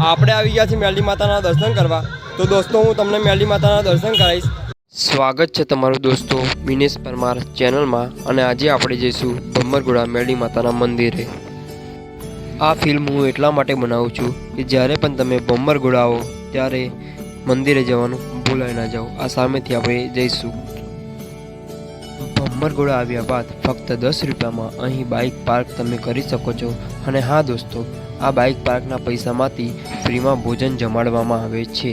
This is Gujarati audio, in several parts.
આપણે આવી ગયા છીએ મેરડી માતાના દર્શન કરવા. તો દોસ્તો, હું તમને મેરડી માતાના દર્શન કરાવીશ. સ્વાગત છે તમારું દોસ્તો, મિનેશ પરમાર ચેનલમાં અને આજે આપણે જઈશું ભમ્મરગોડા મેરડી માતાના મંદિરે. આ ફિલ્મ હું એટલા માટે બનાવું છું કે જ્યારે પણ તમે ભમ્મરગોડા આવો, ત્યારે મંદિરે જવાનું ભૂલાઈ ના જાઓ. આ સામેથી આપણે જઈશું. ભમ્મરગોડા આવ્યા બાદ ફક્ત દસ રૂપિયામાં અહીં બાઇક પાર્ક તમે કરી શકો છો. અને હા દોસ્તો આ બાઇક પાર્કના પૈસામાંથી ફ્રીમાં ભોજન જમાડવામાં આવે છે.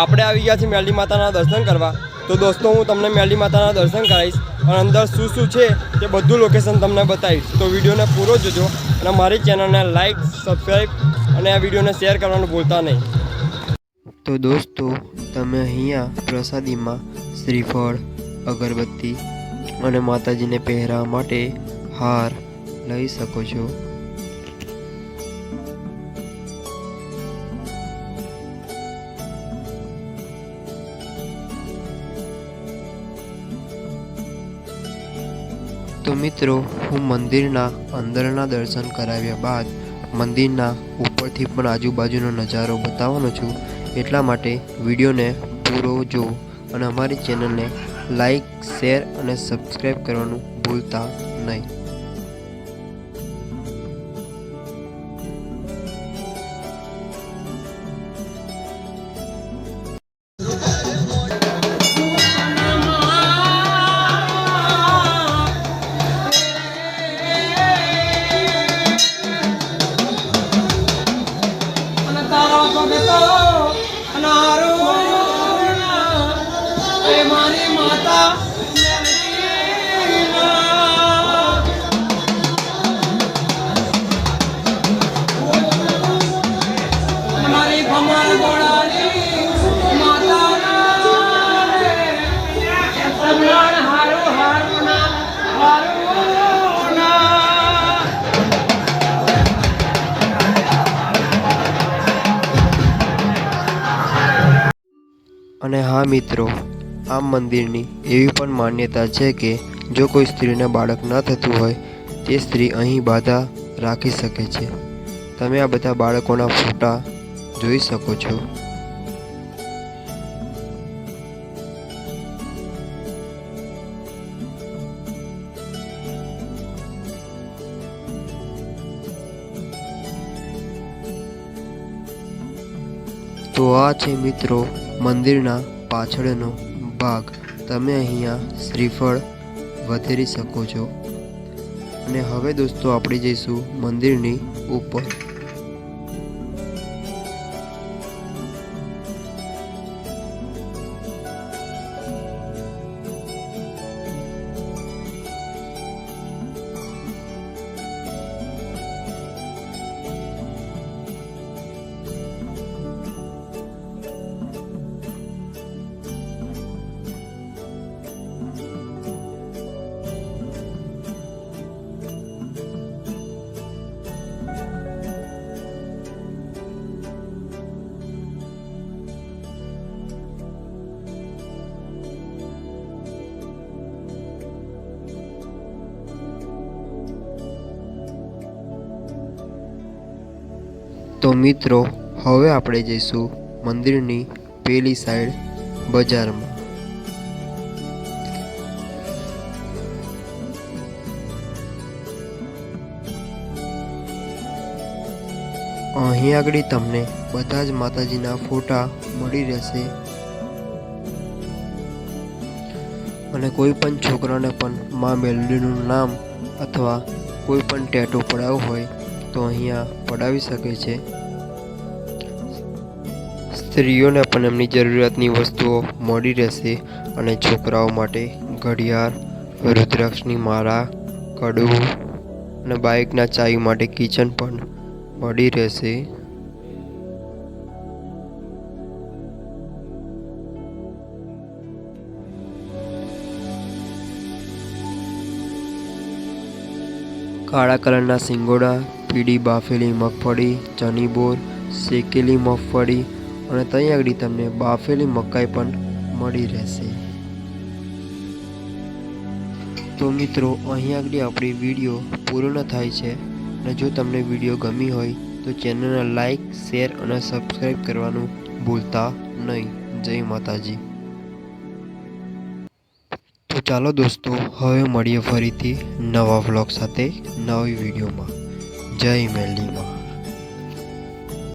આપણે આવી ગયા છીએ મેલી માતાના દર્શન કરવા. તો દોસ્તો, હું તમને મેલી માતાના દર્શન કરાવીશ અને અંદર શું શું છે તે બધું લોકેશન તમને બતાવીશ. તો વિડીયોને પૂરો જોજો અને મારી ચેનલને લાઇક સબસ્ક્રાઈબ અને આ વિડીયોને શેર કરવાનું ભૂલતા નહીં. તો દોસ્તો, તમે અહીંયા પ્રસાદીમાં શ્રીફળ, અગરબત્તી અને માતાજીને પહેરવા માટે હાર લઈ શકો છો. તો મિત્રો, હું મંદિરના અંદરના દર્શન કરાવ્યા બાદ મંદિરના ઉપરથી પણ આજુબાજુનો નજારો બતાવવાનો છું. એટલા માટે વિડીયોને પૂરો જો અને અમારી ચેનલને લાઈક, શેર અને સબસ્ક્રાઈબ કરવાનું ભૂલતા નહીં. અને હા મિત્રો, આ મંદિરની એવી પણ માન્યતા છે કે જો કોઈ સ્ત્રીને બાળક ન થતું હોય, તે સ્ત્રી અહીં બાધા રાખી શકે છે. તમે આ બધા બાળકોના ફોટા જોઈ શકો છો. તો આ છે મિત્રો મંદિરના પાછળનો ભાગ તમે અહીંયા શ્રીફળ વધેરી શકો છો. અને હવે દોસ્તો આપણે જઈશું મંદિરની ઉપર. તો મિત્રો, હવે આપણે જઈશું મંદિરની પેલી સાઈડ બજારમાં. અહીં આગળ તમને બધા જ માતાજીના ફોટા મળી રહેશે. અને કોઈ પણ છોકરાને પણ મા મેલડીનું નામ અથવા કોઈ પણ ટેટો પડાવ હોય તો અહીંયા પડાવી શકે છે. સ્ત્રીઓને પણ એમની જરૂરિયાતની વસ્તુઓ મળી રહેશે અને છોકરાઓ માટે ઘડિયાળ, રુદ્રાક્ષની માળા, કડવું અને બાઇકના ચાવી માટે કિચન પણ મળી રહેશે. કાળા કલરના સિંગોડા, પીળી બાફેલી મગફળી ચણીબોર શેકેલી મગફળી અને ત્યાં આગળ તમને બાફેલી મકાઈ પણ મળી રહેશે. તો મિત્રો, અહીં આગળ આપણી વીડિયો પૂર્ણ થાય છે અને જો તમને વીડિયો ગમી હોય તો ચેનલને લાઈક, શેર અને સબસ્ક્રાઈબ કરવાનું ભૂલતા નહીં. જય માતાજી. તો ચાલો દોસ્તો, હવે મળીએ ફરીથી નવા વ્લોગ સાથે નવી વિડીયોમાં. જય મેલીમાં